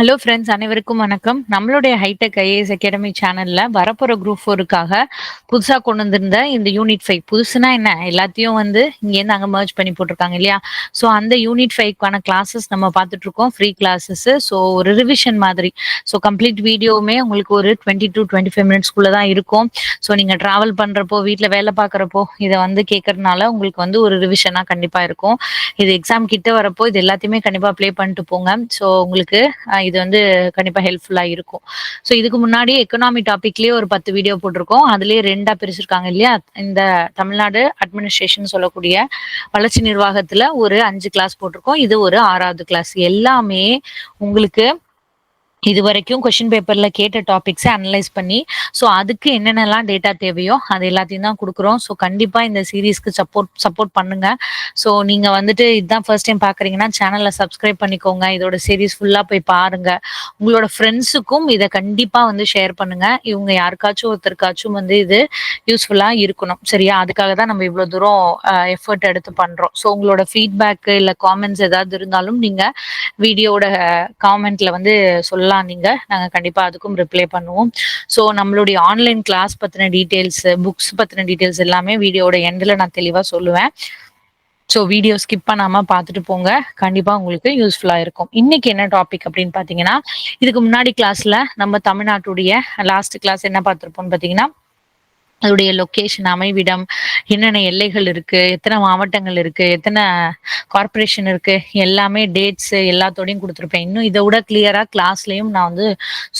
Hello friends அனைவருக்கும் வணக்கம். நம்மளுடைய ஹைடெக் ஐஏஎஸ் அகாடமி சேனல்ல வரப்போற குரூப் ஃபோருக்காக புதுசா கொண்டு வந்திருந்த இந்த யூனிட் ஃபைவ் புதுசுனா என்ன? எல்லாத்தையும் வந்து இங்கேருந்து அங்கே மர்ஜ் பண்ணி போட்டிருக்காங்க இல்லையா? ஸோ அந்த யூனிட் ஃபைவ்க்கான கிளாஸஸ் நம்ம பார்த்துட்டு இருக்கோம். ஃப்ரீ கிளாஸஸ் ஸோ ஒரு ரிவிஷன் மாதிரி. ஸோ கம்ப்ளீட் வீடியோவுமே உங்களுக்கு ஒரு டுவெண்ட்டி டு டுவெண்ட்டி ஃபைவ் மினிட்ஸ்க்குள்ள தான் இருக்கும். ஸோ நீங்க டிராவல் பண்றப்போ வீட்டில் வேலை பார்க்குறப்போ இதை வந்து கேட்கறதுனால உங்களுக்கு வந்து ஒரு ரிவிஷனா கண்டிப்பா இருக்கும். இது எக்ஸாம் கிட்ட வரப்போ இது எல்லாத்தையுமே கண்டிப்பா ப்ளே பண்ணிட்டு போங்க. ஸோ உங்களுக்கு இது வந்து கண்டிப்பா ஹெல்ப்ஃபுல்லா இருக்கும். ஸோ இதுக்கு முன்னாடி எக்கனாமி டாபிக்லயே ஒரு பத்து வீடியோ போட்டிருக்கோம். அதுலயே ரெண்டா பிரிச்சிருக்காங்க இல்லையா? இந்த தமிழ்நாடு அட்மினிஸ்ட்ரேஷன் சொல்லக்கூடிய வளர்ச்சி நிர்வாகத்துல ஒரு அஞ்சு கிளாஸ் போட்டிருக்கோம். இது ஒரு ஆறாவது கிளாஸ் எல்லாமே உங்களுக்கு இது வரைக்கும் கொஷின் பேப்பர்ல கேட்ட டாபிக்ஸை அனலைஸ் பண்ணி ஸோ அதுக்கு என்னென்னலாம் டேட்டா தேவையோ அது எல்லாத்தையும் தான் கொடுக்குறோம். ஸோ கண்டிப்பா இந்த சீரீஸ்க்கு சப்போர்ட் சப்போர்ட் பண்ணுங்க. ஸோ நீங்க வந்துட்டு இதுதான் ஃபர்ஸ்ட் டைம் பாக்குறீங்கன்னா சேனலை சப்ஸ்கிரைப் பண்ணிக்கோங்க. இதோட சீரீஸ் ஃபுல்லா போய் பாருங்க. உங்களோட ஃப்ரெண்ட்ஸுக்கும் இதை கண்டிப்பா வந்து ஷேர் பண்ணுங்க. இவங்க யாருக்காச்சும் ஒருத்தருக்காச்சும் வந்து இது யூஸ்ஃபுல்லா இருக்கணும். சரியா? அதுக்காக தான் நம்ம இவ்வளவு தூரம் எஃபர்ட் எடுத்து பண்றோம். ஸோ உங்களோட ஃபீட்பேக் இல்ல காமெண்ட்ஸ் ஏதாவது இருந்தாலும் நீங்க வீடியோட காமெண்ட்ல வந்து சொல்லலாம் நீங்க. நாங்க கண்டிப்பா அதுக்கும் ரிப்ளை பண்ணுவோம். ஸோ நம்மளுடைய ஆன்லைன் கிளாஸ் பத்தின டீடைல்ஸ் புக்ஸ் பத்தின டீடைல்ஸ் எல்லாமே வீடியோட எண்ட்ல நான் தெளிவா சொல்லுவேன். ஸோ வீடியோ ஸ்கிப் பண்ணாம பார்த்துட்டு போங்க. கண்டிப்பா உங்களுக்கு யூஸ்ஃபுல்லா இருக்கும். இன்னைக்கு என்ன டாபிக் அப்படின்னு பாத்தீங்கன்னா இதுக்கு முன்னாடி கிளாஸ்ல நம்ம தமிழ்நாட்டுடைய லாஸ்ட் கிளாஸ் என்ன பார்த்திருப்போம்னு பாத்தீங்கன்னா அதோடைய லொகேஷன் அமைவிடம் என்னென்ன எல்லைகள் இருக்கு எத்தனை மாவட்டங்கள் இருக்கு எத்தனை கார்ப்பரேஷன் இருக்கு எல்லாமே டேட்ஸ் எல்லாத்தோடையும் கொடுத்துருப்பேன். இன்னும் இதை விட கிளியரா கிளாஸ்லயும் நான் வந்து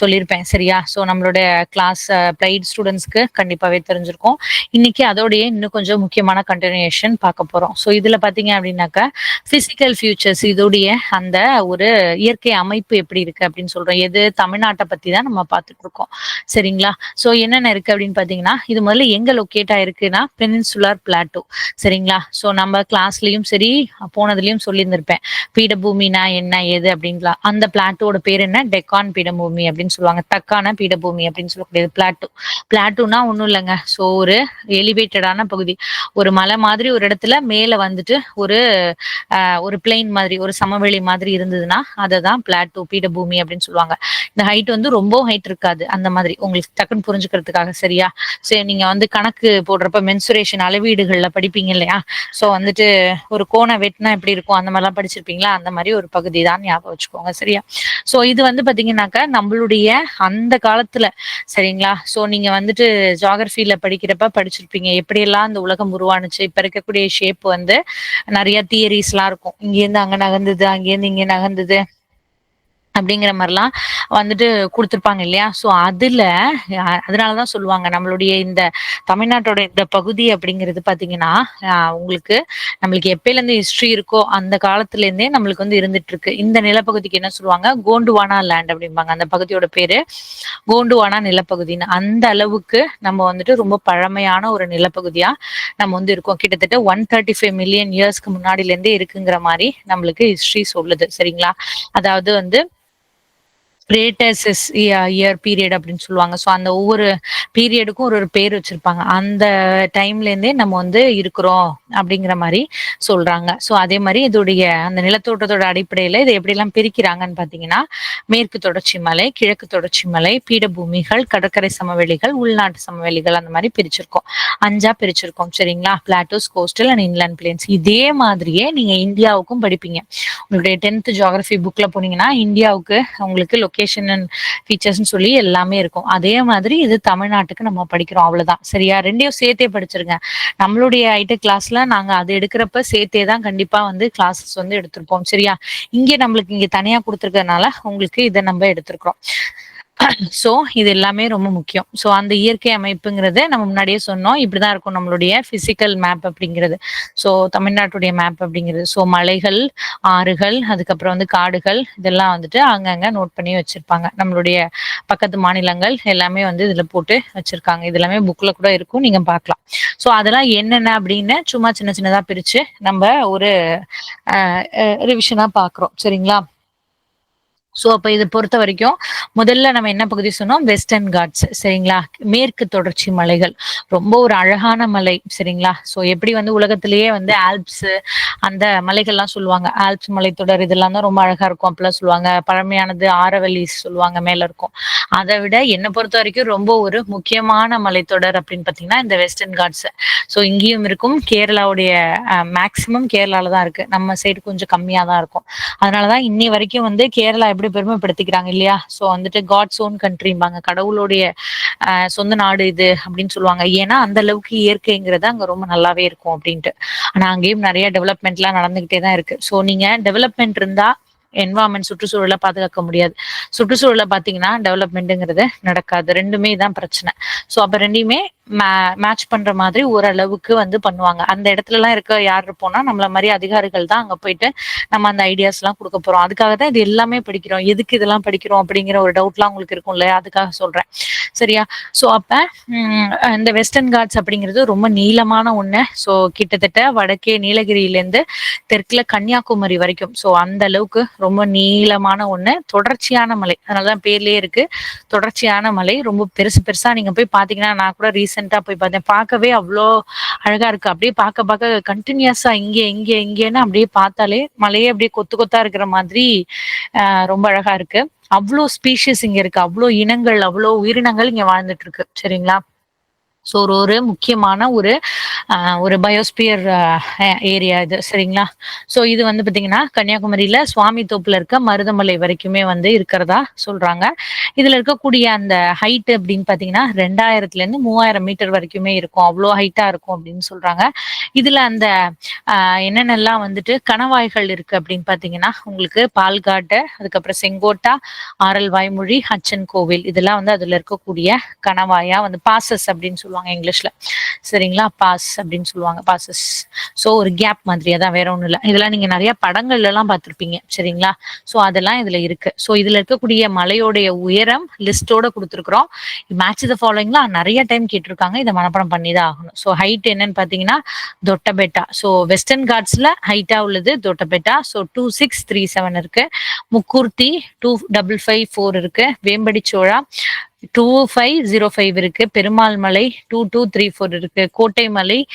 சொல்லியிருப்பேன் சரியா? ஸோ நம்மளோட கிளாஸ் பிளைட் ஸ்டூடெண்ட்ஸ்க்கு கண்டிப்பாவே தெரிஞ்சிருக்கும். இன்னைக்கு அதோடய இன்னும் கொஞ்சம் முக்கியமான கண்டினியூஷன் பார்க்க போறோம். ஸோ இதுல பாத்தீங்க அப்படின்னாக்கா பிசிக்கல் ஃபியூச்சர்ஸ் இதோடைய அந்த ஒரு இயற்கை அமைப்பு எப்படி இருக்கு அப்படின்னு சொல்றோம். எது தமிழ்நாட்டை பத்தி தான் நம்ம பார்த்துட்டு இருக்கோம். சரிங்களா? ஸோ என்னென்ன இருக்கு அப்படின்னு பாத்தீங்கன்னா இது முதல்ல எங்க லொக்கேட் ஆயிருக்குன்னா பெனின்சுலார் பிளாட்டோ சரிங்களா? ஸோ நம்ம கிளாஸ்லயும் சரி போனதுலயும் சொல்லியிருந்திருப்பேன். பீடபூமினா என்ன ஏது அப்படின்லாம். அந்த பிளாட்டோட பேர் என்ன? டெக்கான் பீடபூமி அப்படின்னு சொல்லுவாங்க. தக்கான பீடபூமி அப்படின்னு சொல்லக்கூடியது பிளாட்டோ பிளாட்டோனா ஒண்ணும் இல்லைங்க. ஸோ ஒரு எலிவேட்டடான பகுதி. ஒரு மலை மாதிரி ஒரு இடத்துல மேல வந்துட்டு ஒரு ஒரு பிளெயின் மாதிரி ஒரு சமவெளி மாதிரி இருந்ததுன்னா அதை தான் பிளாட்டோ பீடபூமி அப்படின்னு சொல்லுவாங்க. இந்த ஹைட் வந்து ரொம்ப ஹைட் இருக்காது. அந்த மாதிரி. உங்களுக்கு டக்குன்னு புரிஞ்சுக்கிறதுக்காக சரியா? சரி நீங்க வந்து கணக்கு போடுறப்ப மென்சுரேஷன் அளவீடுகள்ல படிப்பீங்க இல்லையா? சோ வந்துட்டு ஒரு கோண வெட்டினா எப்படி இருக்கும்? அந்த மாதிரிலாம் படிச்சிருப்பீங்களா? அந்த மாதிரி ஒரு பகுதி தான் ஞாபகம் வச்சுக்கோங்க சரியா? சோ இது வந்து பாத்தீங்கன்னாக்கா நம்மளுடைய அந்த காலத்துல சரிங்களா? சோ நீங்க வந்துட்டு ஜாகிரபில படிக்கிறப்ப படிச்சிருப்பீங்க. எப்படியெல்லாம் இந்த உலகம் உருவானுச்சு? இப்ப இருக்கக்கூடிய ஷேப் வந்து நிறைய தியரிஸ் எல்லாம் இருக்கும். இங்கேருந்து அங்க நகர்ந்தது அங்கேருந்து இங்க நகர்ந்தது. அப்படிங்கிற மாதிரிலாம் வந்துட்டு கொடுத்துருப்பாங்க இல்லையா? ஸோ அதுல அஹ், அதனாலதான் சொல்லுவாங்க நம்மளுடைய இந்த தமிழ்நாட்டோட இந்த பகுதி அப்படிங்கிறது பாத்தீங்கன்னா அஹ், உங்களுக்கு நம்மளுக்கு எப்பயில இருந்து ஹிஸ்டரி இருக்கோ அந்த காலத்துல இருந்தே நம்மளுக்கு வந்து இருந்துட்டு இருக்கு இந்த நிலப்பகுதிக்கு என்ன சொல்லுவாங்க? கோண்டுவானா லேண்ட் அப்படிம்பாங்க. அந்த பகுதியோட பேரு கோண்டுவானா நிலப்பகுதின்னு. அந்த அளவுக்கு நம்ம வந்துட்டு ரொம்ப பழமையான ஒரு நிலப்பகுதியா நம்ம வந்து இருக்கோம். கிட்டத்தட்ட ஒன் தேர்ட்டி ஃபைவ் மில்லியன் இயர்ஸ்க்கு முன்னாடில இருந்தே இருக்குங்கிற மாதிரி நம்மளுக்கு ஹிஸ்டரி சொல்லுது. சரிங்களா? அதாவது வந்து பிரேட்டசஸ் இயர் பீரியட் அப்படின்னு சொல்லுவாங்க. ஸோ அந்த ஒவ்வொரு பீரியடுக்கும் ஒரு ஒரு பேர் வச்சிருப்பாங்க. அந்த டைம்லேருந்தே நம்ம வந்து இருக்கிறோம் அப்படிங்கிற மாதிரி சொல்றாங்க. ஸோ அதே மாதிரி இதோடைய அந்த நிலத்தோட்டத்தோட அடிப்படையில் இதை எப்படிலாம் பிரிக்கிறாங்கன்னு பார்த்தீங்கன்னா மேற்கு தொடர்ச்சி மலை கிழக்கு தொடர்ச்சி மலை பீடபூமிகள் கடற்கரை சமவெளிகள் உள்நாட்டு சமவெளிகள் அந்த மாதிரி பிரிச்சிருக்கோம். அஞ்சா பிரிச்சிருக்கோம். சரிங்களா? Plateaus coastal and inland plains இதே மாதிரியே நீங்க இந்தியாவுக்கும் படிப்பீங்க. உங்களுடைய டென்த் ஜியாகிரபி புக்ல போனீங்கன்னா இந்தியாவுக்கு உங்களுக்கு லொகேஷன் அண்ட் ஃபீச்சர்ஸ்னு சொல்லி எல்லாமே இருக்கும். அதே மாதிரி இது தமிழ்நாட்டுக்கு நம்ம படிக்கிறோம். அவ்வளவுதான். சரியா? ரெண்டையும் சேர்த்தே படிச்சிருங்க. நம்மளுடைய ஐடி கிளாஸ்ல நாங்க அது எடுக்கிறப்ப சேர்த்தே தான் கண்டிப்பா வந்து கிளாஸஸ் வந்து எடுத்திருப்போம். சரியா? இங்க நம்மளுக்கு இங்க தனியா கொடுத்துருக்கறதுனால உங்களுக்கு இதை நம்ம எடுத்திருக்கிறோம். ஸோ இது எல்லாமே ரொம்ப முக்கியம். ஸோ அந்த இயற்கை அமைப்புங்கிறது நம்ம முன்னாடியே சொன்னோம். இப்படிதான் இருக்கும் நம்மளுடைய பிசிக்கல் மேப் அப்படிங்கிறது. ஸோ தமிழ்நாட்டுடைய மேப் அப்படிங்கிறது. ஸோ மலைகள் ஆறுகள் அதுக்கப்புறம் வந்து காடுகள் இதெல்லாம் வந்துட்டு அங்கங்க நோட் பண்ணி வச்சிருப்பாங்க. நம்மளுடைய பக்கத்து மாநிலங்கள் எல்லாமே வந்து இதுல போட்டு வச்சிருக்காங்க. இது எல்லாமே புக்ல கூட இருக்கும். நீங்க பார்க்கலாம். ஸோ அதெல்லாம் என்னென்ன அப்படின்னு சும்மா சின்ன சின்னதா பிரிச்சு நம்ம ஒரு ரிவிஷனா பாக்குறோம் சரிங்களா? ஸோ அப்போ இதை பொறுத்த வரைக்கும் முதல்ல நம்ம என்ன பகுதி சொன்னோம்? வெஸ்டர்ன் காட்ஸ் சரிங்களா? மேற்கு தொடர்ச்சி மலைகள். ரொம்ப ஒரு அழகான மலை சரிங்களா? ஸோ எப்படி வந்து உலகத்திலேயே வந்து ஆல்ப்ஸ் அந்த மலைகள்லாம் சொல்லுவாங்க. ஆல்ப்ஸ் மலைத்தொடர் இதெல்லாம் தான் ரொம்ப அழகா இருக்கும். அப்படிலாம் சொல்லுவாங்க. பழமையானது ஆரவல்லி சொல்லுவாங்க மேல இருக்கும். அதை விட என்னை பொறுத்த வரைக்கும் ரொம்ப ஒரு முக்கியமான மலைத்தொடர் அப்படின்னு பார்த்தீங்கன்னா இந்த வெஸ்டர்ன் காட்ஸ் ஸோ இங்கேயும் இருக்கும். கேரளாவுடைய மேக்சிமம் கேரளால தான் இருக்கு. நம்ம சைடு கொஞ்சம் கம்மியாக தான் இருக்கும். அதனாலதான் இன்னி வரைக்கும் வந்து கேரளா எப்படி பெருமைப்படுத்திக்கிறாங்க இல்லையா? ஸோ வந்துட்டு காட்ஸ் ஓன் கண்ட்ரிம்பாங்க கடவுளுடைய ஆஹ் சொந்த நாடு இது அப்படின்னு சொல்லுவாங்க. ஏன்னா அந்த அளவுக்கு இயற்கைங்கிறது அங்க ரொம்ப நல்லாவே இருக்கும் அப்படின்ட்டு. ஆனா அங்கேயும் நிறைய டெவலப்மெண்ட்லாம் நடந்துகிட்டே தான் இருக்கு. ஸோ நீங்க டெவலப்மெண்ட் இருந்தா என்வாமெண்ட் சுற்றுச்சூழலை பாதுகாக்க முடியாது. சுற்றுச்சூழலை பார்த்தீங்கன்னா டெவலப்மெண்ட்டுங்கிறது நடக்காது. ரெண்டுமே தான் பிரச்சனை. ஸோ அப்போ ரெண்டையுமே மேட்ச் பண்ற மாதிரி ஓரளவுக்கு வந்து பண்ணுவாங்க. அந்த இடத்துல எல்லாம் இருக்க யார் இருப்போம்னா நம்மள மாதிரி அதிகாரிகள் தான் அங்க போயிட்டு நம்ம அந்த ஐடியாஸ் எல்லாம் கொடுக்க போறோம். அதுக்காக தான் இது எல்லாமே படிக்கிறோம். எதுக்கு இதெல்லாம் படிக்கிறோம் அப்படிங்கிற ஒரு டவுட்லாம் உங்களுக்கு இருக்கும் இல்லையா? அதுக்காக சொல்றேன். சரியா? ஸோ அப்போ இந்த வெஸ்டர்ன் காட்ஸ் அப்படிங்கிறது ரொம்ப நீளமான ஒன்று ஸோ கிட்டத்தட்ட வடக்கே நீலகிரியிலேருந்து தெற்குல கன்னியாகுமரி வரைக்கும். ஸோ அந்த அளவுக்கு ரொம்ப நீளமான ஒன்று தொடர்ச்சியான மலை. அதனாலதான் பேர்லேயே இருக்கு. தொடர்ச்சியான மலை. ரொம்ப பெருசு பெருசாக நீங்கள் போய் பார்த்தீங்கன்னா நான் கூட ரீசெண்டாக போய் பார்த்தேன். பார்க்கவே அவ்வளோ அழகாக இருக்கு. அப்படியே பார்க்க பார்க்க கண்டினியூஸாக இங்கே இங்கே இங்கேன்னு அப்படியே பார்த்தாலே மலையே அப்படியே கொத்து கொத்தா இருக்கிற மாதிரி ரொம்ப அழகா இருக்கு. அவ்வளோ ஸ்பீஷிஸ் இங்க இருக்கு அவ்வளோ இனங்கள் அவ்வளோ உயிரினங்கள் இங்க வாழ்ந்துட்டு இருக்கு. சரிங்களா? ஸோ ஒரு ஒரு முக்கியமான ஒரு ஒரு பயோஸ்பியர் ஏரியா இது. சரிங்களா? ஸோ இது வந்து பார்த்தீங்கன்னா கன்னியாகுமரியில சுவாமி தோப்புல இருக்க மருதமலை வரைக்குமே வந்து இருக்கிறதா சொல்றாங்க. இதுல இருக்கக்கூடிய அந்த ஹைட் அப்படின்னு பார்த்தீங்கன்னா ரெண்டாயிரத்துல இருந்து மூவாயிரம் மீட்டர் வரைக்குமே இருக்கும். அவ்வளோ ஹைட்டா இருக்கும் அப்படின்னு சொல்றாங்க. இதுல அந்த என்னென்னலாம் வந்துட்டு கணவாய்கள் இருக்கு அப்படின்னு பார்த்தீங்கன்னா உங்களுக்கு பால்காட்டு அதுக்கப்புறம் செங்கோட்டா ஆரல் வாய்மொழி அச்சன் கோவில் இதெல்லாம் வந்து அதுல இருக்கக்கூடிய கணவாயா வந்து பாசஸ் அப்படின்னு சொல்லுவாங்க. இங்கிலீஷ்ல. சரிங்களா? பாஸ் அப்படின்னு சொல்லுவாங்க பாசஸ் ஸோ ஒரு கேப் மாதிரி அதான் வேற ஒன்றும் இல்லை. இதெல்லாம் நீங்க நிறைய படங்கள்ல எல்லாம் பார்த்துருப்பீங்க சரிங்களா? ஸோ அதெல்லாம் இதுல இருக்கு. ஸோ இதுல இருக்கக்கூடிய மலையோடைய உயரம் லிஸ்டோட கொடுத்துருக்குறோம். மேட்ச் த ஃபாலோயிங்லாம் நிறைய டைம் கேட்டிருக்காங்க. இதை மனப்படம் பண்ணி தான் ஆகணும். ஸோ ஹைட் என்னன்னு பார்த்தீங்கன்னா தொட்டபெட்டா. ஸோ வெஸ்டர்ன் காட்ஸ்ல ஹைட்டா உள்ளது Doddabetta. So two six three seven இருக்கு. Mukurthi two double five four இருக்கு. Vembadi Shola two five zero five இருக்கு. பெருமாள் மலை டூ டூ த்ரீ ஃபோர் இருக்கு. கோட்டை மலை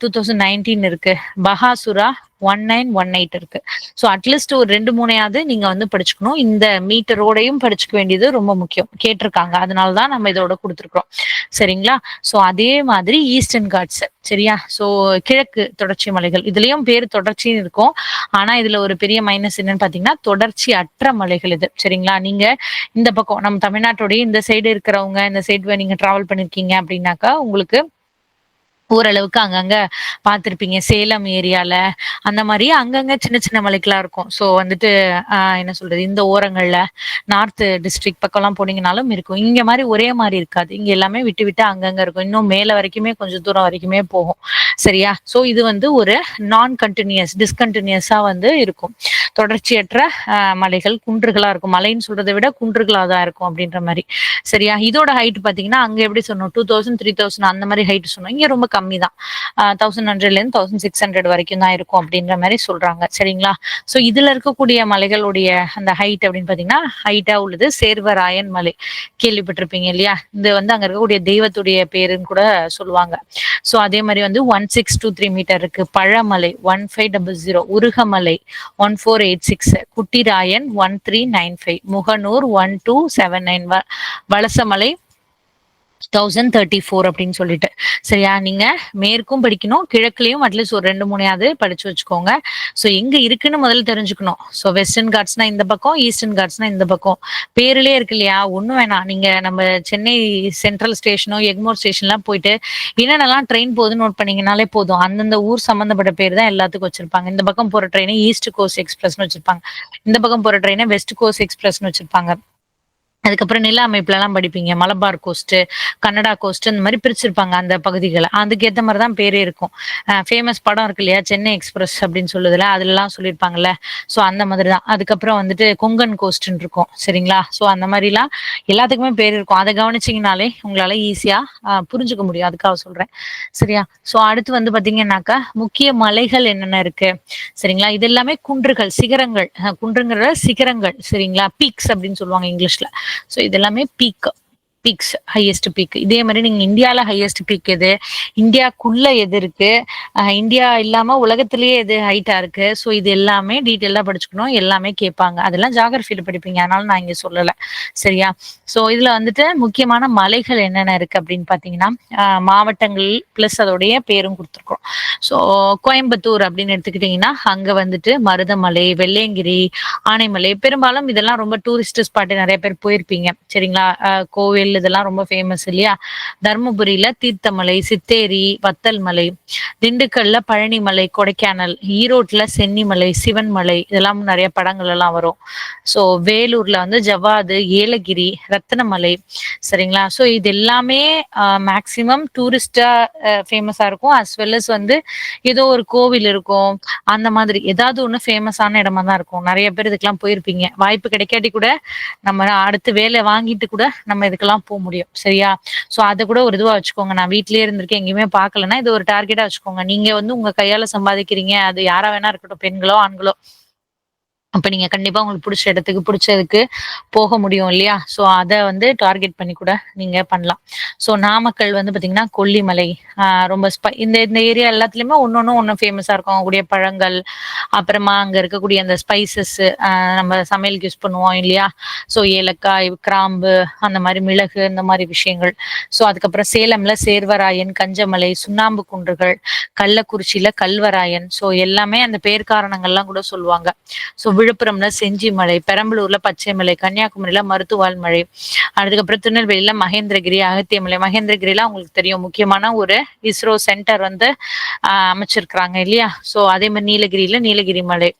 டூ தௌசண்ட் நைன்டீன் இருக்கு. Bahasura one nine one eight இருக்கு. ஸோ அட்லீஸ்ட் ஒரு ரெண்டு மூணையாவது நீங்க வந்து படிச்சுக்கணும். இந்த மீட்டரோடையும் படிச்சுக்க வேண்டியது ரொம்ப முக்கியம். கேட்டிருக்காங்க. அதனால தான் நம்ம இதோட கொடுத்துருக்கோம் சரிங்களா? ஸோ அதே மாதிரி ஈஸ்டர்ன் காட்ஸ் சரியா? ஸோ கிழக்கு தொடர்ச்சி மலைகள். இதுலயும் பேர் தொடர்ச்சின்னு இருக்கும். ஆனா இதுல ஒரு பெரிய மைனஸ் என்னன்னு பாத்தீங்கன்னா தொடர்ச்சி அற்ற மலைகள் இது. சரிங்களா? நீங்க இந்த பக்கம் நம்ம தமிழ்நாட்டுடைய இந்த சைடு இருக்கிறவங்க இந்த சைடு நீங்க டிராவல் பண்ணிருக்கீங்க அப்படின்னாக்கா உங்களுக்கு ஓரளவுக்கு அங்கங்க பார்த்துருப்பீங்க சேலம் ஏரியால அந்த மாதிரி அங்கங்க சின்ன சின்ன மலைக்கெல்லாம் இருக்கும். ஸோ வந்துட்டு என்ன சொல்றது? இந்த ஓரங்கள்ல நார்த் டிஸ்ட்ரிக்ட் பக்கம்லாம் போனீங்கனாலும் இருக்கும். இங்க மாதிரி ஒரே மாதிரி இருக்காது. இங்க எல்லாமே விட்டு விட்டு அங்கங்க இருக்கும். இன்னும் மேல வரைக்குமே கொஞ்சம் தூரம் வரைக்குமே போகும். சரியா? ஸோ இது வந்து ஒரு நான் கண்டினியூஸ் டிஸ்கண்டினியூஸா வந்து இருக்கும். தொடர்ச்சியற்ற மலைகள் குன்றுகளா இருக்கும். மலைன்னு சொல்றதை விட குன்றுகளா தான் இருக்கும் அப்படின்ற மாதிரி. சரியா? இதோட ஹைட் பாத்தீங்கன்னா அங்க எப்படி சொன்னோம்? டூ தௌசண்ட் த்ரீ தௌசண்ட் அந்த மாதிரி ஹைட் சொன்னோம். இங்க ரொம்ப கம்மி தான் தௌசண்ட் ஹண்ட்ரட்ல இருந்து தௌசண்ட் சிக்ஸ் ஹண்ட்ரட் வரைக்கும் தான் இருக்கும் அப்படின்ற மாதிரி சொல்றாங்க. சரிங்களா? சோ இதுல இருக்கக்கூடிய மலைகளுடைய அந்த ஹைட் அப்படின்னு பார்த்தீங்கன்னா ஹைட்டா உள்ளது சேர்வராயன் மலை. கேள்விப்பட்டிருப்பீங்க இல்லையா? இது வந்து அங்க இருக்கக்கூடிய தெய்வத்துடைய பேருன்னு கூட சொல்லுவாங்க. சோ அதே மாதிரி வந்து one six two three metre இருக்கு. Palamalai one five double zero Urugamalai one four eight six Kuttirayan one three nine five Muganur one two seven nine Valasamalai thousand thirty four அப்படின்னு சொல்லிட்டு. சரியா? நீங்க மேற்கும் படிக்கணும் கிழக்குலயும் அட்லீஸ்ட் ஒரு ரெண்டு மூணையாவது படிச்சு வச்சுக்கோங்க. ஸோ எங்க இருக்குன்னு முதல்ல தெரிஞ்சுக்கணும். ஸோ வெஸ்டர்ன் காட்ஸ்னா இந்த பக்கம் ஈஸ்டர்ன் காட்ஸ்னா இந்த பக்கம். பேர்லயே இருக்கு இல்லையா? ஒன்றும் வேணாம். நீங்க நம்ம சென்னை சென்ட்ரல் ஸ்டேஷனோ எக்மோர் ஸ்டேஷன்லாம் போயிட்டு என்னென்னலாம் ட்ரெயின் போகுதுன்னு நோட் பண்ணீங்கனாலே போதும். அந்தந்த ஊர் சம்மந்தப்பட்ட பேர் தான் எல்லாத்துக்கும் வச்சிருப்பாங்க. இந்த பக்கம் போற ட்ரெயினை ஈஸ்ட் கோஸ்ட் எக்ஸ்பிரஸ்னு வச்சிருப்பாங்க. இந்த பக்கம் போற ட்ரெயினை வெஸ்ட் கோஸ்ட் எக்ஸ்பிரஸ்னு வச்சிருப்பாங்க. அதுக்கப்புறம் நில அமைப்புலலாம் படிப்பீங்க. மலபார் கோஸ்ட் கன்னடா கோஸ்ட் இந்த மாதிரி பிரிச்சிருப்பாங்க அந்த பகுதிகளை. அதுக்கேற்ற மாதிரி தான் பேரே இருக்கும். ஃபேமஸ் படம் இருக்கு இல்லையா? சென்னை எக்ஸ்பிரஸ் அப்படின்னு சொல்லுதுல அதுலலாம் சொல்லியிருப்பாங்கல்ல. ஸோ அந்த மாதிரி தான். அதுக்கப்புறம் வந்துட்டு கொங்கன் கோஸ்ட்ன்னு இருக்கும். சரிங்களா? ஸோ அந்த மாதிரிலாம் எல்லாத்துக்குமே பேர் இருக்கும். அதை கவனிச்சிங்கனாலே உங்களால ஈஸியா புரிஞ்சுக்க முடியும். அதுக்காக சொல்றேன். சரியா? ஸோ அடுத்து வந்து பாத்தீங்கன்னாக்கா முக்கிய மலைகள் என்னென்ன இருக்கு? சரிங்களா? இது எல்லாமே குன்றுகள் சிகரங்கள். குன்றுங்கிற சிகரங்கள். சரிங்களா? பீக்ஸ் அப்படின்னு சொல்லுவாங்க இங்கிலீஷ்ல. ஸோ இது எல்லாமே பீக் பீக்ஸ் ஹையஸ்ட் பீக் இதே மாதிரி நீங்க இந்தியால ஹையஸ்ட் பீக் எது? இந்தியாக்குள்ள எது இருக்கு? இந்தியா இல்லாம உலகத்திலேயே எது ஹைட்டா இருக்கு? ஸோ இது எல்லாமே டீட்டெயிலா படிச்சுக்கணும். எல்லாமே கேட்பாங்க. அதெல்லாம் ஜாகிரபியில படிப்பீங்க. அதனால நான் இங்க சொல்லல. சரியா? ஸோ இதுல வந்துட்டு முக்கியமான மலைகள் என்னென்ன இருக்கு அப்படின்னு பாத்தீங்கன்னா மாவட்டங்கள் பிளஸ் அதோடைய பேரும் கொடுத்துருக்கோம். ஸோ கோயம்புத்தூர் அப்படின்னு எடுத்துக்கிட்டீங்கன்னா அங்க வந்துட்டு மருதமலை வெள்ளையங்கிரி ஆனைமலை. பெரும்பாலும் இதெல்லாம் ரொம்ப டூரிஸ்ட் ஸ்பாட்டு நிறைய பேர் போயிருப்பீங்க. சரிங்களா? கோவில் கோயில் இதெல்லாம் ரொம்ப ஃபேமஸ் இல்லையா? தர்மபுரியில தீர்த்தமலை சித்தேரி வத்தல் மலை திண்டுக்கல்ல பழனிமலை கொடைக்கானல் ஈரோட்ல சென்னிமலை சிவன்மலை இதெல்லாம் நிறைய படங்கள் எல்லாம் வரும். ஸோ வேலூர்ல வந்து ஜவ்வாது ஏலகிரி ரத்தனமலை சரிங்களா? ஸோ இது எல்லாமே மேக்சிமம் டூரிஸ்டா ஃபேமஸா இருக்கும். அஸ் வெல் அஸ் வந்து ஏதோ ஒரு கோவில் இருக்கும். அந்த மாதிரி ஏதாவது ஒண்ணு ஃபேமஸான இடமா தான் இருக்கும். நிறைய பேர் இதுக்கெல்லாம் போயிருப்பீங்க. வாய்ப்பு கிடைக்காட்டி கூட நம்ம அடுத்து வேலை வாங்கிட்டு கூட நம்ம இதுக்கெல்லாம் போக முடியும். சரியா? சோ அதை கூட ஒரு இதுவா வச்சுக்கோங்க. நான் வீட்லயே இருந்திருக்கேன் எங்கேயுமே பார்க்கலன்னா இது ஒரு டார்கெட்டா வச்சுக்கோங்க. நீங்க வந்து உங்க கையால சம்பாதிக்கிறீங்க. அது யாரா வேணா இருக்கட்டும் பெண்களோ ஆண்களோ. அப்போ நீங்கள் கண்டிப்பாக உங்களுக்கு பிடிச்ச இடத்துக்கு பிடிச்சதுக்கு போக முடியும் இல்லையா? ஸோ அதை வந்து டார்கெட் பண்ணி கூட நீங்கள் பண்ணலாம். ஸோ நாமக்கல் வந்து பார்த்தீங்கன்னா கொல்லிமலை. ரொம்ப ஸ்பை இந்த இந்த ஏரியா எல்லாத்துலேயுமே ஒன்று ஒன்று ஒன்று ஃபேமஸாக இருக்கும். அங்கக்கூடிய பழங்கள் அப்புறமா அங்கே இருக்கக்கூடிய அந்த ஸ்பைசஸ் நம்ம சமையலுக்கு யூஸ் பண்ணுவோம் இல்லையா? ஸோ ஏலக்காய் கிராம்பு அந்த மாதிரி மிளகு இந்த மாதிரி விஷயங்கள். ஸோ அதுக்கப்புறம் சேலம்ல சேர்வராயன் கஞ்சமலை சுண்ணாம்பு குன்றுகள் கள்ளக்குறிச்சியில் கல்வராயன். ஸோ எல்லாமே அந்த பேர் காரணங்கள்லாம் கூட சொல்லுவாங்க. ஸோ விழுப்புரம்ல செஞ்சி மலை பெரம்பலூர்ல பச்சை மலை கன்னியாகுமரியில மருத்துவால் மலை அதுக்கப்புறம் திருநெல்வேலியில மகேந்திரகிரி அகத்தியமலை மகேந்திரகிரிலாம் உங்களுக்கு தெரியும். முக்கியமான ஒரு இஸ்ரோ சென்டர் வந்து ஆஹ் அமைச்சிருக்கிறாங்க இல்லையா? சோ அதே மாதிரி நீலகிரியில நீலகிரி மலை.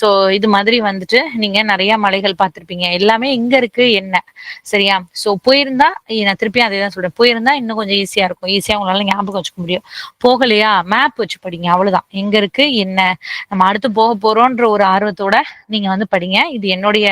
சோ இது மாதிரி வந்துட்டு நீங்க நிறைய மலைகள் பார்த்திருப்பீங்க. எல்லாமே எங்க இருக்கு என்ன? சரியா? சோ போயிருந்தா நான் திருப்பி அதே தான் சொல்றேன். போயிருந்தா இன்னும் கொஞ்சம் ஈஸியா இருக்கும். ஈஸியா உங்களால ஞாபகம் வச்சுக்க முடியும். போகலையா? மேப் வச்சு படிங்க. அவ்வளவுதான். எங்க இருக்கு என்ன? நம்ம அடுத்து போக போறோம்ன்ற ஒரு ஆர்வத்தோட நீங்க வந்து படிங்க. இது என்னுடைய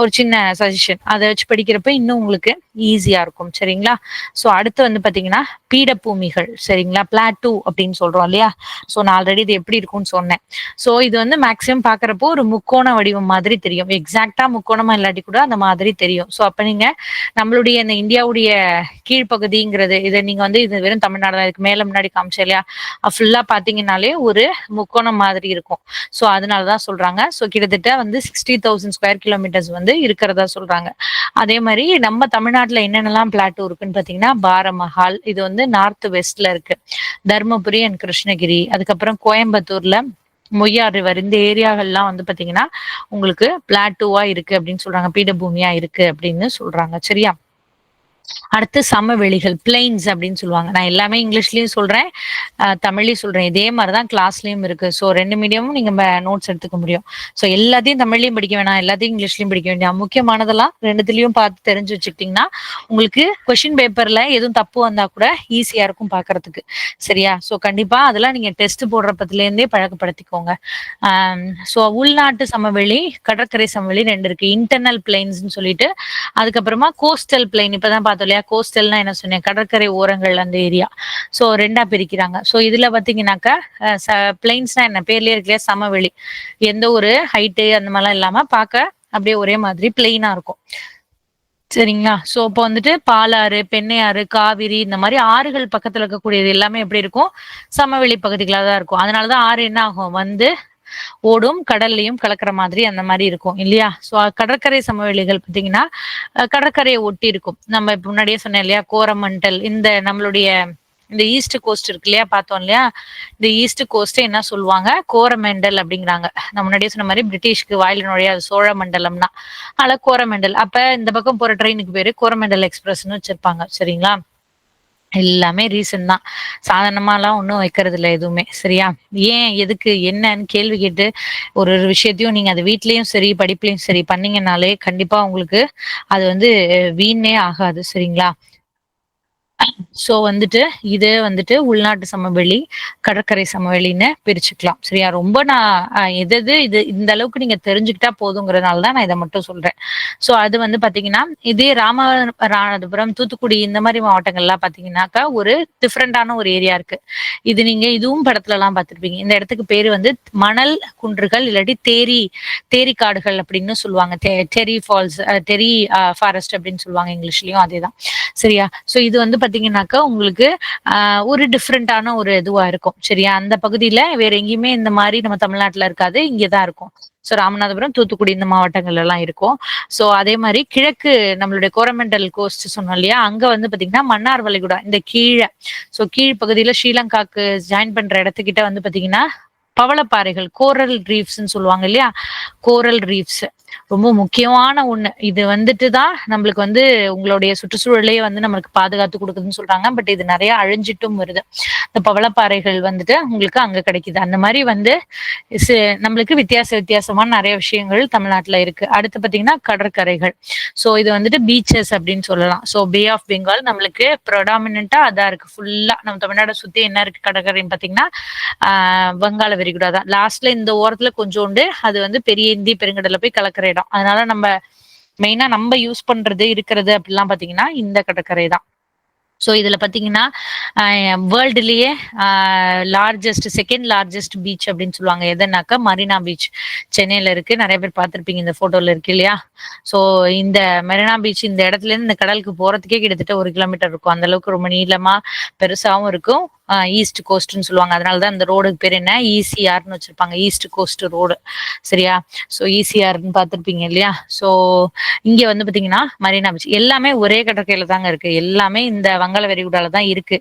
ஒரு சின்ன சஜஷன் அதை வச்சு படிக்கிறப்ப இன்னும் உங்களுக்கு ஈஸியா இருக்கும். சரிங்களா? ஸோ அடுத்து வந்து பாத்தீங்கன்னா பீடபூமிகள். சரிங்களா? பிளாட்டூ அப்படின்னு சொல்றோம் இல்லையா? ஸோ நான் ஆல்ரெடி இது எப்படி இருக்கும்னு சொன்னேன். ஸோ இது வந்து மேக்சிமம் பாக்குறப்போ ஒரு முக்கோண வடிவம் மாதிரி தெரியும். எக்ஸாக்டா முக்கோணமா இல்லாட்டி கூட அந்த மாதிரி தெரியும். ஸோ அப்ப நீங்க நம்மளுடைய இந்த இந்தியாவுடைய கீழ்ப்பகுதிங்கிறது இதை நீங்க வந்து இது வெறும் தமிழ்நாடு தான். இதுக்கு மேல முன்னாடி காமிச்சு இல்லையா? ஃபுல்லா பாத்தீங்கன்னாலே ஒரு முக்கோணம் மாதிரி இருக்கும். ஸோ அதனாலதான் சொல்றாங்க. ஸோ கிட்டத்தட்ட வந்து சிக்ஸ்டி தௌசண்ட் ஸ்கொயர் கிலோமீட்டர்ஸ் வந்து இருக்கிறதா சொல்றாங்க. அதே மாதிரி நம்ம தமிழ்நாட்டுல என்னென்னலாம் பிளாட்டூ இருக்குன்னு பாத்தீங்கன்னா பாரமஹால் இது வந்து நார்த் வெஸ்ட்ல இருக்கு. தர்மபுரி அண்ட் கிருஷ்ணகிரி அதுக்கப்புறம் கோயம்புத்தூர்ல மொய்யார் ரிவர் இந்த ஏரியாகள்லாம் வந்து பாத்தீங்கன்னா உங்களுக்கு பிளாட்டூவா இருக்கு அப்படின்னு சொல்றாங்க. பீடபூமியா இருக்கு அப்படின்னு சொல்றாங்க. சரியா? அடுத்து சமவெளிகள் பிளைன்ஸ் அப்படின்னு சொல்லுவாங்க. நான் எல்லாமே இங்கிலீஷ்லயும் சொல்றேன் தமிழ்லயும் சொல்றேன். இதே மாதிரிதான் கிளாஸ்லயும் இருக்கு. ஸோ ரெண்டு மீடியமும் நீங்க நோட்ஸ் எடுத்துக்க முடியும். ஸோ எல்லாத்தையும் தமிழ்லயும் படிக்க வேணாம் எல்லாத்தையும் இங்கிலீஷ்லயும் படிக்க வேண்டிய முக்கியமானதெல்லாம் ரெண்டுத்துலயும் பார்த்து தெரிஞ்சு வச்சுக்கிட்டீங்கன்னா உங்களுக்கு கொஷின் பேப்பர்ல எதுவும் தப்பு வந்தா கூட ஈஸியா இருக்கும் பாக்குறதுக்கு. சரியா? ஸோ கண்டிப்பா அதெல்லாம் நீங்க டெஸ்ட் போடுறப்பத்துல இருந்தே பழக்கப்படுத்திக்கோங்க. ஸோ உள்நாட்டு சமவெளி கடற்கரை சமவெளி ரெண்டு இருக்கு. இன்டர்னல் பிளைன்ஸ்னு சொல்லிட்டு அதுக்கப்புறமா கோஸ்டல் பிளைன் இப்பதான் பார்த்தோம் இல்லையா? கோஸ்டல்னா என்ன சொன்னேன் கடற்கரை ஓரங்கள் அந்த ஏரியா ஸோ ரெண்டா பிரிக்கிறாங்க. ஸோ இதுல பாத்தீங்கன்னாக்கா பிளைன்ஸ்னா என்ன? பேர்லயே இருக்கு சமவெளி. எந்த ஒரு ஹைட்டு அந்த மாதிரிலாம் இல்லாம பார்க்க அப்படியே ஒரே மாதிரி பிளெயினா இருக்கும். சரிங்களா? சோ இப்போ வந்துட்டு பாலாறு பெண்ணையாறு காவிரி இந்த மாதிரி ஆறுகள் பக்கத்துல இருக்கக்கூடியது எல்லாமே எப்படி இருக்கும்? சமவெளி பகுதிகளாக தான் இருக்கும். அதனாலதான் ஆறு என்ன ஆகும்? வந்து ஓடும் கடல்லையும் கலக்கிற மாதிரி அந்த மாதிரி இருக்கும் இல்லையா? சோ கடற்கரை சமவெளிகள் பாத்தீங்கன்னா கடற்கரையை ஒட்டி இருக்கும். நம்ம இப்போ முன்னாடியே சொன்னேன் இல்லையா? கோரமண்டல் இந்த நம்மளுடைய இந்த ஈஸ்ட் கோஸ்ட் இருக்கு இல்லையா? பார்த்தோம் இல்லையா? இந்த ஈஸ்ட் கோஸ்ட்டை என்ன சொல்லுவாங்க? கோரமண்டல் அப்படிங்கிறாங்க. நம்ம முன்னாடியே சொன்ன மாதிரி பிரிட்டிஷ்க்கு வாயில் நுழையாது சோழ மண்டலம்னா அதில் கோரமண்டல். அப்ப இந்த பக்கம் போற ட்ரெயினுக்கு பேரு கோரமண்டல் எக்ஸ்பிரஸ்னு வச்சிருப்பாங்க சரிங்களா? எல்லாமே ரீசன் தான். சாதாரணமாலாம் ஒன்றும் வைக்கிறது இல்லை எதுவுமே. சரியா? ஏன் எதுக்கு என்னன்னு கேள்வி கேட்டு ஒரு ஒரு விஷயத்தையும் நீங்க அது வீட்லேயும் சரி படிப்புலயும் சரி பண்ணீங்கனாலே கண்டிப்பா உங்களுக்கு அது வந்து வீணே ஆகாது. சரிங்களா? ஸோ வந்துட்டு இது வந்துட்டு உள்நாட்டு சமவெளி கடற்கரை சமவெளின்னு பிரிச்சுக்கலாம். சரியா? ரொம்ப நான் எது எது இது இந்த அளவுக்கு நீங்க தெரிஞ்சுக்கிட்டா போதுங்கிறதுனால தான் நான் இதை மட்டும் சொல்றேன். ஸோ அது வந்து பாத்தீங்கன்னா இதே ராமநாதபுரம் தூத்துக்குடி இந்த மாதிரி மாவட்டங்கள்லாம் பாத்தீங்கன்னாக்கா ஒரு டிஃப்ரெண்டான ஒரு ஏரியா இருக்கு. இது நீங்க இதுவும் படத்துல எல்லாம் பார்த்துருப்பீங்க இந்த இடத்துக்கு பேரு வந்து மணல் குன்றுகள் இல்லாட்டி தேரி தேரி காடுகள் அப்படின்னு சொல்லுவாங்க. டெ- டெரி ஃபால்ஸ் டெரி ஃபாரஸ்ட் அப்படின்னு சொல்லுவாங்க இங்கிலீஷ்லயும் அதேதான். சரியா? ஸோ இது வந்து பார்க்க உங்களுக்கு ஆஹ் ஒரு டிஃப்ரெண்டான ஒரு இதுவா இருக்கும். சரியா? அந்த பகுதியில வேற எங்கேயுமே இந்த மாதிரி நம்ம தமிழ்நாட்டுல இருக்காது. இங்கதான் இருக்கும். சோ ராமநாதபுரம் தூத்துக்குடி இந்த மாவட்டங்கள்ல எல்லாம் இருக்கும். சோ அதே மாதிரி கிழக்கு நம்மளுடைய கோரமெண்டல் கோஸ்ட் சொன்னோம் இல்லையா? அங்க வந்து பாத்தீங்கன்னா மன்னார் வளைகுடா இந்த கீழே. சோ கீழ் பகுதியில ஸ்ரீலங்காக்கு ஜாயின் பண்ற இடத்துக்கிட்ட வந்து பாத்தீங்கன்னா பவளப்பாறைகள் கோரல் ரீஃப்ஸ்ன்னு சொல்லுவாங்க இல்லையா? கோரல் ரீஃப்ஸ் ரொம்ப முக்கியமான ஒண்ணு. இது வந்துட்டு தான் நம்மளுக்கு வந்து உங்களுடைய சுற்றுச்சூழலையே வந்து நம்மளுக்கு பாதுகாத்து கொடுக்குதுன்னு சொல்றாங்க. பட் இது நிறைய அழிஞ்சிட்டும் வருது. இந்த பவளப்பாறைகள் வந்துட்டு உங்களுக்கு அங்க கிடைக்குது. அந்த மாதிரி வந்து நம்மளுக்கு வித்தியாச வித்தியாசமான நிறைய விஷயங்கள் தமிழ்நாட்டுல இருக்கு. அடுத்து பாத்தீங்கன்னா கடற்கரைகள். சோ இது வந்துட்டு பீச்சஸ் அப்படின்னு சொல்லலாம். சோ பே ஆஃப் பெங்கால் நம்மளுக்கு ப்ரொடாமினா அதான் இருக்கு. ஃபுல்லா நம்ம தமிழ்நாடை சுத்தி என்ன இருக்கு கடற்கரைன்னு பாத்தீங்கன்னா ஆஹ் வங்காள தான். லாஸ்ட்ல இந்த ஓரத்துல கொஞ்சோண்டு அது வந்து பெரிய இந்திய பெருங்கடலை போய் கலக்கிற இடம். அதனால நம்ம மெயினா நம்ம யூஸ் பண்றது இருக்கிறது அப்படிலாம் பாத்தீங்கன்னா இந்த கடற்கரை தான். ஸோ இதுல பாத்தீங்கன்னா வேர்ல்டுலயே லார்ஜஸ்ட் செகண்ட் லார்ஜஸ்ட் பீச் அப்படின்னு சொல்லுவாங்க. எதுனாக்கா? மரினா பீச் சென்னையில இருக்கு. நிறைய பேர் பார்த்திருப்பீங்க இந்த போட்டோல இருக்கு இல்லையா? ஸோ இந்த மெரினா பீச் இந்த இடத்துல இருந்து இந்த கடலுக்கு போறதுக்கே கிட்டத்தட்ட ஒரு கிலோமீட்டர் இருக்கும். அந்த அளவுக்கு ரொம்ப நீளமா பெருசாவும் இருக்கும். ஈஸ்ட் கோஸ்ட்னு சொல்லுவாங்க. அதனாலதான் இந்த ரோடுக்கு பேர் என்ன? ஈசிஆர்னு வச்சிருப்பாங்க. ஈஸ்ட் கோஸ்ட் ரோடு சரியா? ஸோ ஈசிஆர்னு பார்த்துருப்பீங்க இல்லையா? ஸோ இங்கே வந்து பார்த்தீங்கன்னா மரீனா பீச் எல்லாமே ஒரே கடற்கரையில் தாங்க இருக்கு. எல்லாமே இந்த வங்காள விரிகுடால தான் இருக்கு.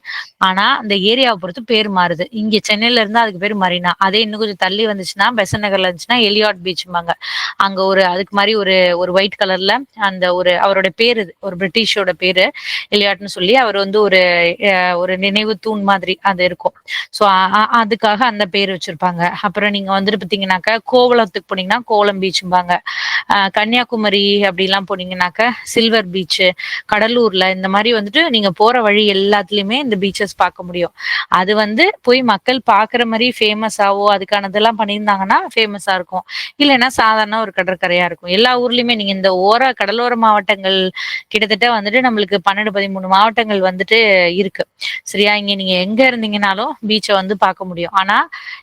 ஆனா அந்த ஏரியாவை பொறுத்து பேர் மாறுது. இங்க சென்னையில இருந்தா அதுக்கு பேர் மரீனா அதே இன்னும் கொஞ்சம் தள்ளி வந்துச்சுன்னா பெசன் நகர்ல இருந்துச்சுன்னா எலியாட் பீச்பாங்க அங்க ஒரு அதுக்கு மாதிரி ஒரு ஒரு ஒயிட் கலர்ல அந்த ஒரு அவரோட பேரு இது, ஒரு பிரிட்டிஷோட பேரு எலியாட்னு சொல்லி அவர் வந்து ஒரு ஒரு நினைவு தூண் மாதிரி. அது இருக்கும். சோ அதுக்காக அந்த பேர் வச்சிருப்பாங்க. அப்புறம் நீங்க வந்துட்டு பாத்தீங்கன்னாக்கா கோவளத்துக்கு போனீங்கன்னா கோலம் பீச்சும்பாங்க. ஆஹ் கன்னியாகுமரி அப்படிலாம் போனீங்கன்னாக்கா சில்வர் பீச் கடலூர்ல இந்த மாதிரி வந்துட்டு நீங்க போற வழி எல்லாத்துலயுமே இந்த பீச்சஸ் பார்க்க முடியும். அது வந்து போய் மக்கள் பாக்குற மாதிரி ஃபேமஸ் ஆவோ அதுக்கானதெல்லாம் பண்ணியிருந்தாங்கன்னா ஃபேமஸா இருக்கும். இல்லைன்னா சாதாரண ஒரு கடற்கரையா இருக்கும். எல்லா ஊர்லயுமே நீங்க இந்த ஓர கடலோர மாவட்டங்கள் கிட்டத்தட்ட வந்துட்டு நம்மளுக்கு பன்னெண்டு பதிமூணு மாவட்டங்கள் வந்துட்டு இருக்கு. சரியா இங்க நீங்க எங்க இருந்தீங்கனாலும் பீச்சை வந்து பார்க்க முடியும். ஆனா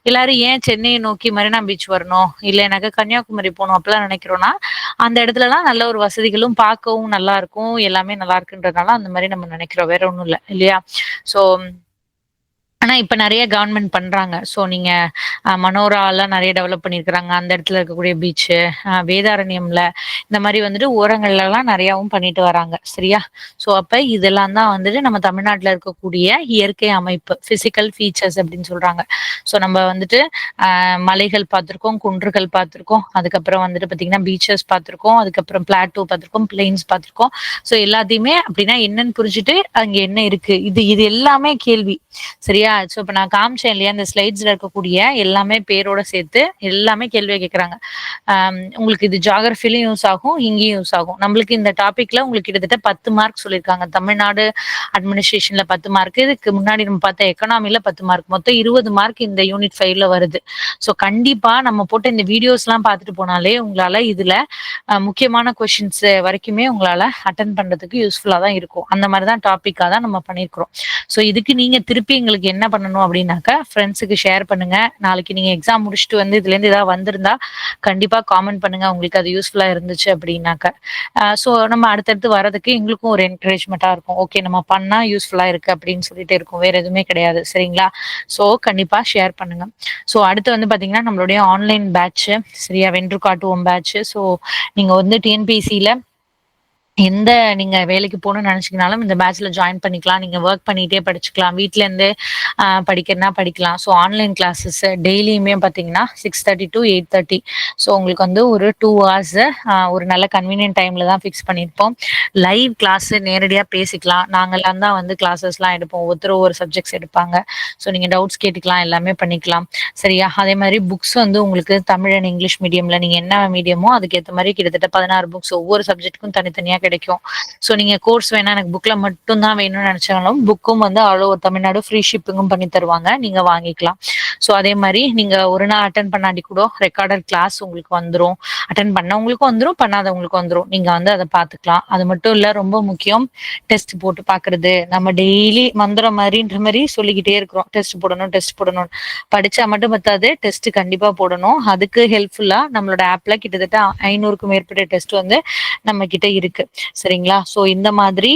எல்லாரும் ஏன் சென்னையை நோக்கி மரினா பீச் வரணும்? இல்லைனாக்கா கன்னியாகுமரி போகணும் அப்படிலாம் நினைக்கிறோம்னா அந்த இடத்துலலாம் நல்ல ஒரு வசதிகளும் பார்க்கவும் நல்லா இருக்கும். எல்லாமே நல்லா இருக்குன்றதுனால அந்த மாதிரி நம்ம நினைக்கிறோம். வேற ஒன்றும் இல்லை இல்லையா? ஸோ ஆனா இப்ப நிறைய கவர்மெண்ட் பண்றாங்க. சோ நீங்க மனோராலாம் மனோரா எல்லாம் நிறைய டெவலப் பண்ணிருக்காங்க அந்த இடத்துல இருக்கக்கூடிய பீச் வேதாரண்யம்ல இந்த மாதிரி வந்துட்டு ஓரங்கள்ல எல்லாம் பண்ணிட்டு வராங்க. சரியா? சோ அப்ப இதெல்லாம் தான் வந்துட்டு நம்ம தமிழ்நாட்டுல இருக்கக்கூடிய இயற்கை அமைப்பு பிசிக்கல் ஃபீச்சர்ஸ் அப்படின்னு சொல்றாங்க. சோ நம்ம வந்துட்டு மலைகள் பார்த்திருக்கோம் குன்றுகள் பார்த்திருக்கோம். அதுக்கப்புறம் வந்துட்டு பாத்தீங்கன்னா பீச்சஸ் பார்த்திருக்கோம். அதுக்கப்புறம் பிளாட்டோ பார்த்திருக்கோம் பிளெயின்ஸ் பார்த்திருக்கோம். சோ எல்லாத்தையுமே அப்படின்னா என்னன்னு புரிஞ்சுட்டு அங்க என்ன இருக்கு? இது இது எல்லாமே கேள்வி. சரியா? ஸோ இப்போ நான் காமிச்சேன் இல்லையா இந்த ஸ்லைட்ஸில் இருக்கக்கூடிய எல்லாமே பேரோட சேர்த்து எல்லாமே கேள்வியை கேட்குறாங்க உங்களுக்கு இது ஜாகிரஃபிலையும் யூஸ் ஆகும் இங்கேயும் யூஸ் ஆகும். நம்மளுக்கு இந்த டாப்பிக்கில் உங்களுக்கு கிட்டத்தட்ட பத்து மார்க் சொல்லியிருக்காங்க. தமிழ்நாடு அட்மினிஸ்ட்ரேஷனில் பத்து மார்க் இதுக்கு முன்னாடி நம்ம பார்த்த எக்கனாமியில் பத்து மார்க் மொத்தம் இருபது மார்க் இந்த யூனிட் ஃபைவ்ல வருது. ஸோ கண்டிப்பாக நம்ம போட்ட இந்த வீடியோஸ்லாம் பார்த்துட்டு போனாலே உங்களால் இதில் முக்கியமான கொஷின்ஸ் வரைக்குமே உங்களால் அட்டன் பண்ணுறதுக்கு யூஸ்ஃபுல்லாக தான் இருக்கும். அந்த மாதிரி தான் டாப்பிக்காக தான் நம்ம பண்ணியிருக்கிறோம். ஸோ இதுக்கு நீங்கள் திருப்பி எங்களுக்கு என்ன என்ன பண்ணணும் அப்படின்னாக்கா ஃப்ரெண்ட்ஸுக்கு ஷேர் பண்ணுங்க. நாளைக்கு நீங்க எக்ஸாம் முடிச்சுட்டு வந்து இதுல இருந்து ஏதாவது வந்திருந்தா கண்டிப்பா காமெண்ட் பண்ணுங்க. உங்களுக்கு அது யூஸ்ஃபுல்லா இருந்துச்சு அப்படின்னாக்க. ஸோ நம்ம அடுத்தடுத்து வரதுக்கு எங்களுக்கும் ஒரு என்கரேஜ்மெண்ட்டா இருக்கும். ஓகே நம்ம பண்ணா யூஸ்ஃபுல்லா இருக்கு அப்படின்னு சொல்லிட்டு இருக்கும். வேற எதுவுமே கிடையாது. சரிங்களா? ஸோ கண்டிப்பா ஷேர் பண்ணுங்க. ஸோ அடுத்து வந்து பாத்தீங்கன்னா நம்மளுடைய ஆன்லைன் பேட்ச் சரியா? வென்று காட்டுவோம் பேட்ச் ஸோ நீங்க வந்து டிஎன்பிசியில எந்த நீங்க வேலைக்கு போகணும்னு நினைச்சீங்கனாலும் இந்த பேட்ச்ல ஜாயின் பண்ணிக்கலாம். நீங்க ஒர்க் பண்ணிட்டே படிச்சுக்கலாம். வீட்ல இருந்தே அ படிக்கலாம். ஸோ ஆன்லைன் கிளாஸஸ் டெய்லியுமே பார்த்தீங்கன்னா 6:30 டூ 8:30 ஸோ உங்களுக்கு வந்து ஒரு டூ ஹவர்ஸ் ஒரு நல்ல கன்வீனியன்ட் டைம்ல தான் ஃபிக்ஸ் பண்ணியிருப்போம். லைவ் கிளாஸ் நேரடியாக பேசிக்கலாம். நாங்கள்லாம் தான் வந்து கிளாஸஸ்லாம் எடுப்போம். ஒவ்வொருத்தரும் ஒவ்வொரு சப்ஜெக்ட்ஸ் எடுப்பாங்க. ஸோ நீங்க டவுட்ஸ் கேட்டுக்கலாம். எல்லாமே பண்ணிக்கலாம். சரியா? அதே மாதிரி புக்ஸ் வந்து உங்களுக்கு தமிழ் அண்ட் இங்கிலீஷ் மீடியம்ல நீங்க என்ன மீடியமோ அதுக்கேற்ற மாதிரி கிட்டத்தட்ட 16 புக்ஸ் ஒவ்வொரு சப்ஜெக்ட்டுக்கும் தனித்தனியாக கிடைக்கும். ஸோ நீங்க கோர்ஸ் வேணா எனக்கு புக்ல மட்டும் தான் வேணும்னு நினைச்சாலும் புக்கும் வந்து ஆல் ஓவர் தமிழ்நாடு ஃப்ரீ ஷிப்பிங்கும் பண்ணி தருவாங்க. நீங்க வாங்கிக்கலாம். ஸோ அதே மாதிரி நீங்க ஒரு நாள் அட்டன் பண்ணாட்டி கூட ரெக்கார்டர் கிளாஸ் உங்களுக்கு வந்துடும் அட்டன் பண்ணவங்களுக்கும் வந்துடும் பண்ணாதவங்களுக்கும் வந்துடும் நீங்க வந்து அதை பார்த்துக்கலாம். அது மட்டும் இல்ல ரொம்ப முக்கியம் டெஸ்ட் போட்டு பார்க்கறது. நம்ம டெய்லி மந்திரம் மாதிரின்ற மாதிரி சொல்லிக்கிட்டே இருக்கிறோம். டெஸ்ட் போடணும், டெஸ்ட் போடணும். படிச்சா மட்டும் பத்தாது. டெஸ்ட் கண்டிப்பா போடணும். அதுக்கு ஹெல்ப்ஃபுல்லா நம்மளோட ஆப்ல கிட்டத்தட்ட 500க்கும் மேற்பட்ட டெஸ்ட் வந்து நம்ம கிட்ட இருக்கு. சரிங்களா? ஸோ இந்த மாதிரி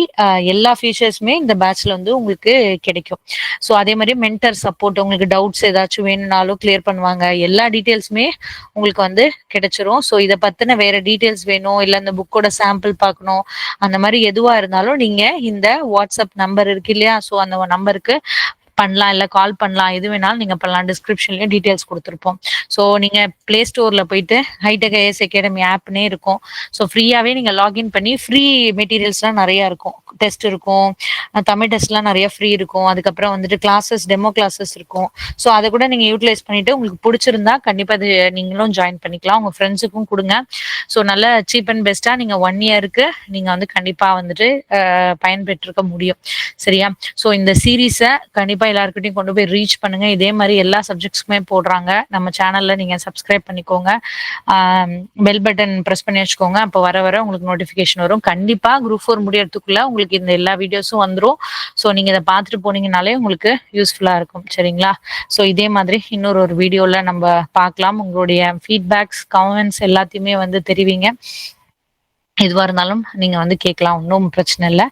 எல்லா ஃபீச்சர்ஸுமே இந்த பேட்ச்ல வந்து உங்களுக்கு கிடைக்கும். ஸோ அதே மாதிரி மென்டர் சப்போர்ட் உங்களுக்கு டவுட்ஸ் ஏதாச்சும் வேணும்னாலும் கிளியர் பண்ணுவாங்க. எல்லா டீட்டெயில்ஸுமே உங்களுக்கு வந்து கிடைச்சிரும். ஸோ இத பத்தின வேற டீட்டெயில்ஸ் வேணும், இல்ல இந்த புக்கோட சாம்பிள் பார்க்கணும், அந்த மாதிரி எதுவா இருந்தாலும் நீங்க இந்த வாட்ஸ்அப் நம்பர் இருக்கு இல்லையா? ஸோ அந்த நம்பருக்கு பண்ணலாம். இல்லை கால் பண்ணலாம். எது வேணாலும் நீங்கள் பண்ணலாம். டிஸ்கிரிப்ஷன்லேயும் டீட்டெயில்ஸ் கொடுத்துருப்போம் ஸோ நீங்கள் ப்ளே ஸ்டோரில் போயிட்டு ஹைடெக் ஐஎஸ் அகாடமி ஆப்னே இருக்கும். ஸோ ஃப்ரீயாகவே நீங்கள் லாகின் பண்ணி ஃப்ரீ மெட்டீரியல்ஸ்லாம் நிறையா இருக்கும். டெஸ்ட் இருக்கும். தமிழ் டெஸ்ட்லாம் நிறைய ஃப்ரீ இருக்கும். அதுக்கப்புறம் வந்துட்டு கிளாஸஸ் டெமோ கிளாஸஸ் இருக்கும். ஸோ அதை கூட நீங்கள் யூட்டிலைஸ் பண்ணிட்டு உங்களுக்கு பிடிச்சிருந்தா கண்டிப்பாக அது நீங்களும் ஜாயின் பண்ணிக்கலாம். உங்கள் ஃப்ரெண்ட்ஸுக்கும் கொடுங்க ஸோ நல்ல சீப் அண்ட் பெஸ்ட்டாக நீங்கள் ஒன் இயருக்கு நீங்கள் வந்து கண்டிப்பாக வந்துட்டு பயன்பெற்றிருக்க முடியும். சரியா? ஸோ இந்த சீரீஸை கண்டிப்பாக எல்லாருக்கிட்டையும் கொண்டு போய் ரீச் பண்ணுங்க. இதே மாதிரி எல்லா சப்ஜெக்ட்ஸ்க்குமே போடுறாங்க. நம்ம சேனல்ல நீங்க சப்ஸ்கிரைப் பண்ணிக்கோங்க. பெல் பட்டன் ப்ரெஸ் பண்ணி வச்சுக்கோங்க. அப்போ வர வர உங்களுக்கு நோட்டிஃபிகேஷன் வரும். கண்டிப்பா குரூப் ஃபோர் முடியறதுக்குள்ள உங்களுக்கு இந்த எல்லா வீடியோஸும் வந்துடும் ஸோ நீங்க இதை பார்த்துட்டு போனீங்கனாலே உங்களுக்கு யூஸ்ஃபுல்லா இருக்கும். சரிங்களா? ஸோ இதே மாதிரி இன்னொரு ஒரு வீடியோல நம்ம பார்க்கலாம். உங்களுடைய ஃபீட்பேக்ஸ், கமெண்ட்ஸ் எல்லாத்தையுமே வந்து தெரிவிங்க. எதுவாக இருந்தாலும் நீங்கள் வந்து கேட்கலாம். ஒன்றும் பிரச்சனை இல்லை